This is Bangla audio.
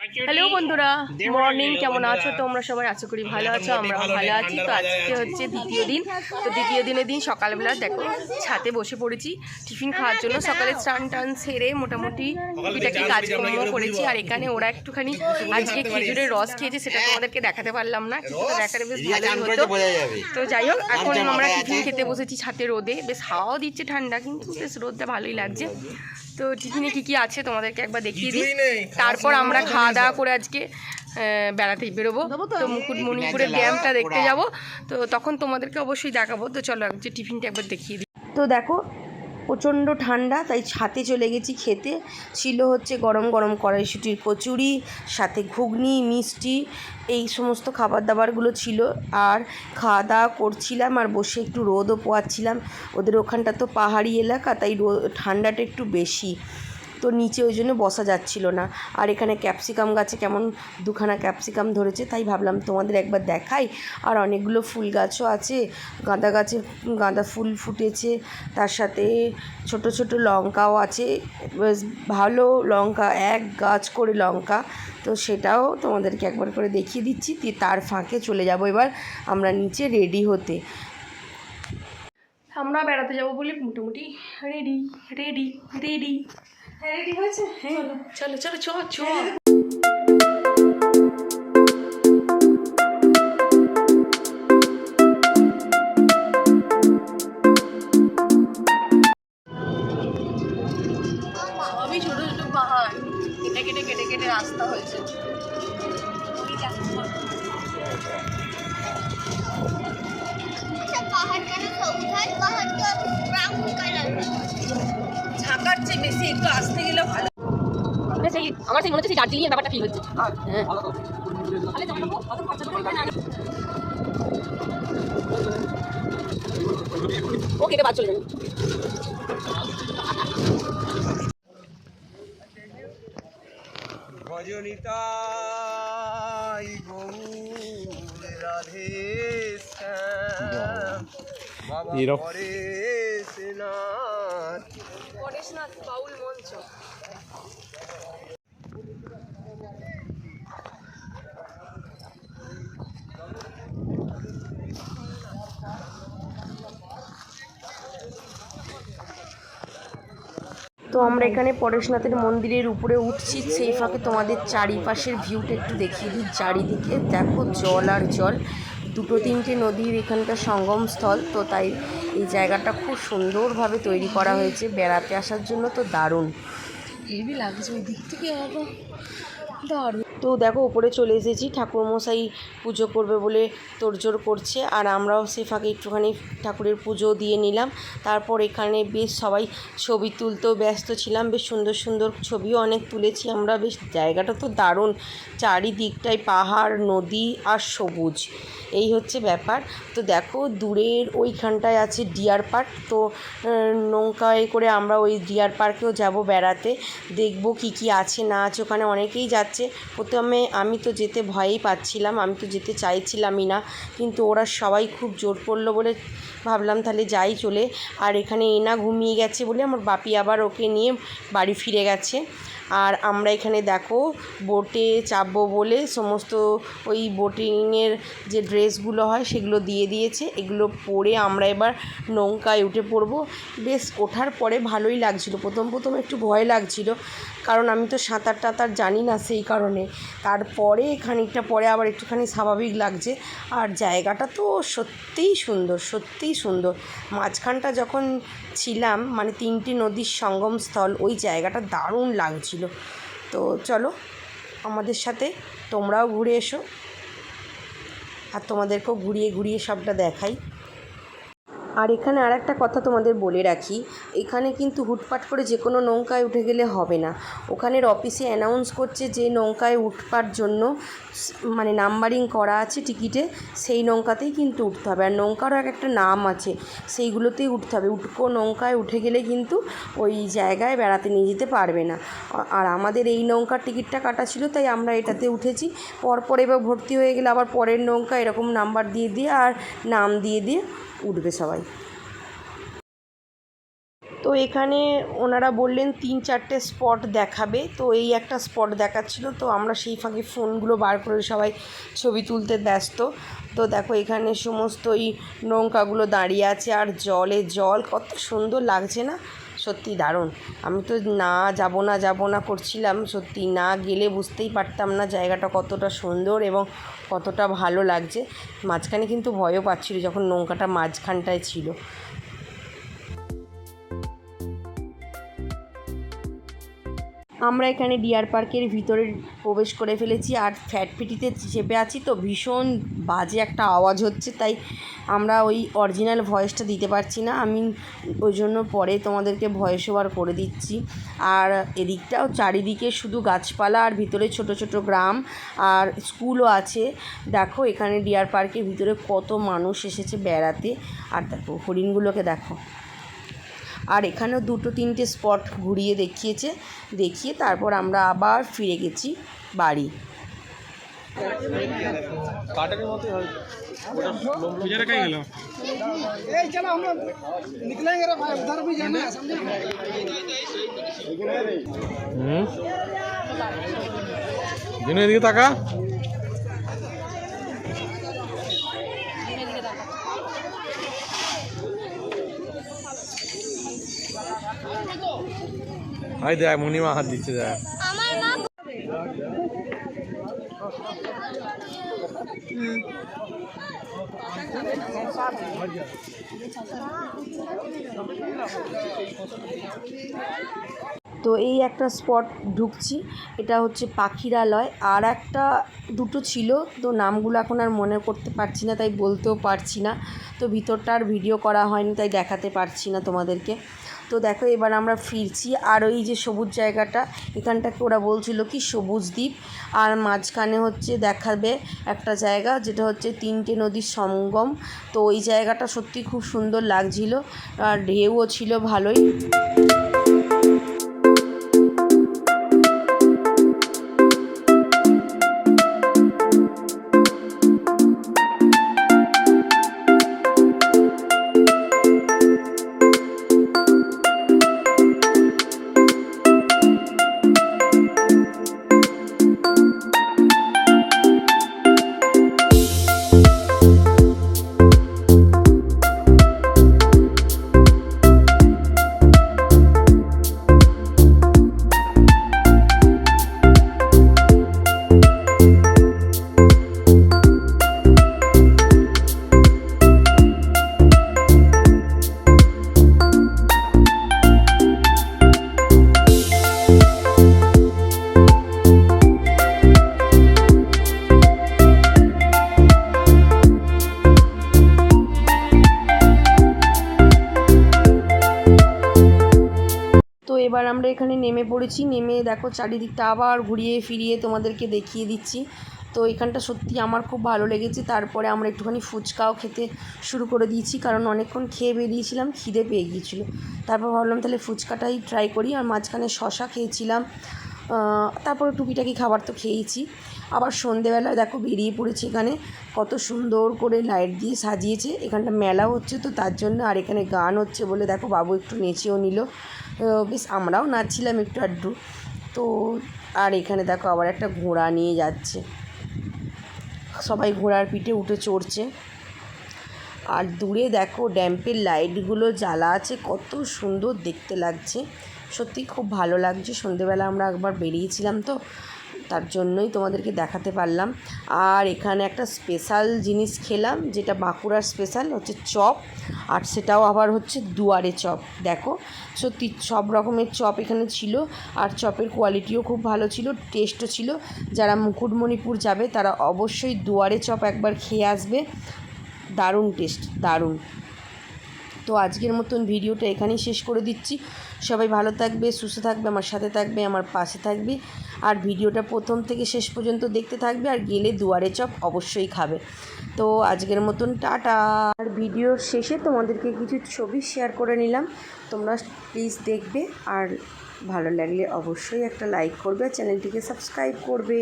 হ্যালো বন্ধুরা। মর্নিং কেমন আছো? তোমরা সবাই আশা করি ভালো আছো আমরা ভালো আছি। তো আজকে হচ্ছে দ্বিতীয় দিন। তো দ্বিতীয় দিনের দিন সকালবেলা দেখো ছাতে বসে পড়েছি টিফিন খাওয়ার জন্য। সকালে স্নান টান সেরে মোটামুটি টুকিটাকি কাজকর্ম করেছি। আর এখানে ওরা একটুখানি আজকে খেজুরের রস খেয়েছে সেটা তোমাদেরকে দেখাতে পারলাম না কিছুটা দেখাতে বেশ ভালোই হতো। তো যাই হোক এখন আমরা টিফিন খেতে বসেছি ছাতে রোদে। বেশ হাওয়াও দিচ্ছে ঠান্ডা কিন্তু বেশ রোদটা ভালোই লাগছে। তো টিফিনে কি কি আছে তোমাদেরকে একবার দেখিয়ে দিই। তারপর আমরা খাওয়া দাওয়া করে আজকে বেড়াতে বেরোবো। তো। মুকুটমণিপুরের ড্যামটা দেখতে যাব। তো তখন তোমাদেরকে অবশ্যই দেখাবো। তো চলো যে টিফিনটা একবার দেখিয়ে দিই। তো দেখো প্রচণ্ড ঠান্ডা, তাই ছাতে চলে গেছি খেতে। ছিল হচ্ছে গরম গরম কড়াইশুটির কচুরি, সাথে ঘুগনি, মিষ্টি, এই সমস্ত খাবার দাবারগুলো ছিল। আর খাওয়া দাওয়া করছিলাম আর বসে একটু রোদও পোয়াচ্ছিলাম। ওদের ওখানটা তো পাহাড়ি এলাকা, তাই রোদ ঠান্ডাটা একটু বেশি। তো নিচে ওই জন্য বসা যাচ্ছিল না। আর এখানে ক্যাপসিকাম গাছে কেমন দুখানা ক্যাপসিকাম ধরেছে, তাই ভাবলাম তোমাদের একবার দেখাই। আর অনেকগুলো ফুল গাছও আছে, গাঁদা গাছে গাঁদা ফুল ফুটেছে, তার সাথে ছোট ছোট লঙ্কাও আছে, বেশ ভালো লঙ্কা, এক গাছ করে লঙ্কা। তো সেটাও তোমাদেরকে একবার করে দেখিয়ে দিচ্ছি তার ফাঁকে চলে যাব এবার আমরা নিচে রেডি হতে। আমরা বেড়াতে যাব বলে মোটামুটি রেডি রেডি রেডি। রেডি হয়েছে? চলো। চলো চলো চল চ চেয়ে বেশি একটু আসতে ভালো। সেই আমার সেই মনে হচ্ছে সেই দার্জিলিং এর ব্যাপারটা ফিল হচ্ছে। হ্যাঁ। তাহলে যাব অত খরচা তো করবে না। ও কেটে বাদ চলে যাবে। ভজনিতাই রাধে শ্যাম। বাবা মঞ্চ। তো আমরা এখানে পরেশনাথের মন্দিরের উপরে উঠছি, সেই ফাঁকে তোমাদের চারিপাশের ভিউটা একটু দেখিয়ে দিই। চারিদিকে দেখো জল আর জল। দুটো তিনটে নদীর এখানকার সঙ্গমস্থল, তো তাই এই জায়গাটা খুব সুন্দরভাবে তৈরি করা হয়েছে। বেড়াতে আসার জন্য তো দারুণ। লাগছে, ওই দিক থেকে দারুণ। তো দেখো, উপরে চলে এসেছি। ঠাকুরমশাই পুজো করবে বলে তোড়জোড় করছে। আর আমরাও সে ফাঁকে একটুখানি ঠাকুরের পুজো দিয়ে নিলাম। তারপর এখানে বেশ সবাই ছবি তুলতেও ব্যস্ত ছিলাম। বেশ সুন্দর সুন্দর ছবিও অনেক তুলেছি আমরা। বেশ জায়গাটা তো দারুণ। চারিদিকটাই পাহাড়, নদী আর সবুজ। এই হচ্ছে ব্যাপার। তো দেখো, দূরের ওইখানটায় আছে ডিয়ার পার্ক। তো নৌকায় করে আমরা ওই ডিয়ার পার্কেও যাব বেড়াতে। দেখব কি কি আছে, না আছে। ওখানে অনেকেই যাচ্ছে। প্রথমে আমি তো যেতে ভয়ই পাচ্ছিলাম, আমি তো যেতে চাইছিলামই না। কিন্তু ওরা সবাই খুব জোর করল বলে ভাবলাম তাহলে যাই চলে। আর এখানে এনা ঘুমিয়ে গেছে বলে আমার বাপি আবার ওকে নিয়ে বাড়ি ফিরে গেছে। আর আমরা এখানে দেখো বোটে চাপবো বলে সমস্ত ওই বোটিংয়ের যে ড্রেসগুলো হয় সেগুলো দিয়ে দিয়েছে। এগুলো পরে আমরা এবার নৌকায় উঠে পড়ব। বেশ ওঠার পরে ভালোই লাগছিল। প্রথম প্রথম একটু ভয় লাগছিল। কারণ আমি তো সাঁতার টাতার জানি না সেই কারণে। তারপরে খানিকটা পরে আবার একটুখানি স্বাভাবিক লাগছে। আর জায়গাটা তো সত্যিই সুন্দর সত্যিই সুন্দর। মাঝখানটা যখন ছিলাম মানে তিনটি নদীর সঙ্গমস্থল, ওই জায়গাটা দারুণ লাগছিল। তো চলো, আমাদের সাথে তোমরাও ঘুরে এসো। আর তোমাদেরকেও ঘুরিয়ে ঘুরিয়ে সবটা দেখাই। আর এখানে আর একটা কথা তোমাদের বলে রাখি, এখানে কিন্তু হুটপাট করে যে কোনো নৌকায় উঠে গেলে হবে না। ওখানের অফিসে অ্যানাউন্স করছে যে নৌকায় উঠবার জন্য মানে নাম্বারিং করা আছে টিকিটে সেই নৌকাতেই কিন্তু উঠতে হবে। আর নৌকারও এক একটা নাম আছে, সেইগুলোতেই উঠতে হবে। উটকো নৌকায় উঠে গেলে কিন্তু ওই জায়গায় বেড়াতে নিয়ে যেতে পারবে না। আর আমাদের এই নৌকার টিকিটটা কাটা ছিল, তাই আমরা এটাতে উঠেছি। পরপর এবার ভর্তি হয়ে গেলে আবার পরের নৌকা এরকম নাম্বার দিয়ে দিয়ে আর নাম দিয়ে দিয়ে উঠবে সবাই। তো এখানে ওনারা বললেন তিন চারটে স্পট দেখাবে। তো এই একটা স্পট দেখাচ্ছিল। তো আমরা সেই ফাঁকে ফোনগুলো বার করে সবাই ছবি তুলতে ব্যস্ত। তো দেখো এখানে সমস্ত এই নৌকাগুলো দাঁড়িয়ে আছে আর জলে জল কত সুন্দর লাগছে না। সত্যি দারুণ। আমি তো না যাব না যাব না করছিলাম সত্যি না গেলে বুঝতেই পারতাম না জায়গাটা কতটা সুন্দর এবং কতটা ভালো লাগছে। মাঝখানে কিন্তু ভয়ও পাচ্ছিল যখন নৌকাটা মাঝখানটায় ছিল। আমরা এখানে ডিয়ার পার্কের ভিতরে প্রবেশ করে ফেলেছি আর ফ্যাটপিটিতে চেপে আছি তো ভীষণ বাজে একটা আওয়াজ হচ্ছে, তাই আমরা ওই অরিজিনাল ভয়েসটা দিতে পারছি না। আমি ওই জন্য পরে তোমাদেরকে ভয়েস ওভার করে দিচ্ছি। আর এদিকটাও চারিদিকে শুধু গাছপালা আর ভিতরে ছোট ছোট গ্রাম আর স্কুলও আছে। দেখো এখানে ডিয়ার পার্কের ভিতরে কত মানুষ এসেছে বেড়াতে। আর দেখো হরিণগুলোকে দেখো। আর এখানেও দুটো তিনটে স্পট ঘুরিয়ে দেখিয়েছে দেখিয়ে তারপর আমরা আবার ফিরে গেছি বাড়ি কাটারের মতোই হয় पूजा कहीं गलो হুম দিনু এদিকে তাকা হাই দেখ মনিমা হাত দিচ্ছে দেখ। আমার মা তো এই একটা স্পট ঢুকছি এটা হচ্ছে পাখিরালয়। আর একটা দুটো ছিল তো নামগুলো এখন আর মনে করতে পারছি না তাই বলতেও পারছি না। তো ভিতরটা আর ভিডিও করা হয়নি তাই দেখাতে পারছি না তোমাদেরকে। তো দেখো, এবার আমরা ফিরছি। আর ওই যে সবুজ জায়গাটা, এখানটাকে ওরা বলছিল কি, সবুজ দ্বীপ। আর মাঝখানে হচ্ছে দেখাবে একটা জায়গা, যেটা হচ্ছে তিনটে নদীর সঙ্গম তো ওই জায়গাটা সত্যি খুব সুন্দর লাগছিল, আর ঢেউও ছিল ভালোই। আমরা এখানে নেমে পড়েছি। নেমে দেখো চারিদিকটা আবার ঘুরিয়ে ফিরিয়ে তোমাদেরকে দেখিয়ে দিচ্ছি। তো এখানটা সত্যি আমার খুব ভালো লেগেছে। তারপরে আমরা একটুখানি ফুচকাও খেতে শুরু করে দিয়েছি কারণ অনেকক্ষণ খেয়ে বেরিয়েছিলাম, খিদে পেয়ে গিয়েছিল। তারপর ভাবলাম তাহলে ফুচকাটাই ট্রাই করি। আর মাঝখানে শশা খেয়েছিলাম। তারপরে টুকিটাকি খাবার তো খেয়েইছি। আবার সন্ধেবেলা দেখো বেরিয়ে পড়েছি এখানে। কত সুন্দর করে লাইট দিয়ে সাজিয়েছে। এখানটা মেলাও হচ্ছে তো তার জন্য আর এখানে গান হচ্ছে বলে দেখো বাবু একটু নেচেও নিল। বেশ আমরাও নাচছিলাম একটু আড্ডু তো আর এখানে দেখো আবার একটা ঘোড়া নিয়ে যাচ্ছে। সবাই ঘোড়ার পিঠে উঠে চড়ছে। আর দূরে দেখো ড্যাম্পের লাইটগুলো জ্বালা আছে। কত সুন্দর দেখতে লাগছে। সত্যি খুব ভালো লাগছে। সন্ধেবেলা আমরা একবার বেরিয়েছিলাম তো। তার জন্যই তোমাদেরকে দেখাতে পারলাম। আর এখানে একটা স্পেশাল জিনিস খেলাম, যেটা বাঁকুড়ার স্পেশাল হচ্ছে চপ, আর সেটাও আবার হচ্ছে দুয়ারে চপ। দেখো, সত্যি সব রকমের চপ এখানে ছিল, আর চপের কোয়ালিটিও খুব ভালো ছিল টেস্টও ছিল। যারা মুকুটমণিপুর যাবে, তারা অবশ্যই দুয়ারে চপ একবার খেয়ে আসবে। দারুণ টেস্ট দারুণ। তো আজকের মতন ভিডিওটা এখানেই শেষ করে দিচ্ছি। সবাই ভালো থাকবে, সুস্থ থাকবে, আমার সাথে থাকবে, আমার পাশে থাকবে। আর ভিডিওটা প্রথম থেকে শেষ পর্যন্ত দেখতে থাকবে আর গেলে দুয়ারে চপ অবশ্যই খাবে। তো আজকের মতন টাটা। আর ভিডিওর শেষে তোমাদেরকে কিছু ছবি শেয়ার করে নিলাম। তোমরা প্লিজ দেখবে আর ভালো লাগলে অবশ্যই একটা লাইক করবে, চ্যানেলটিকে সাবস্ক্রাইব করবে।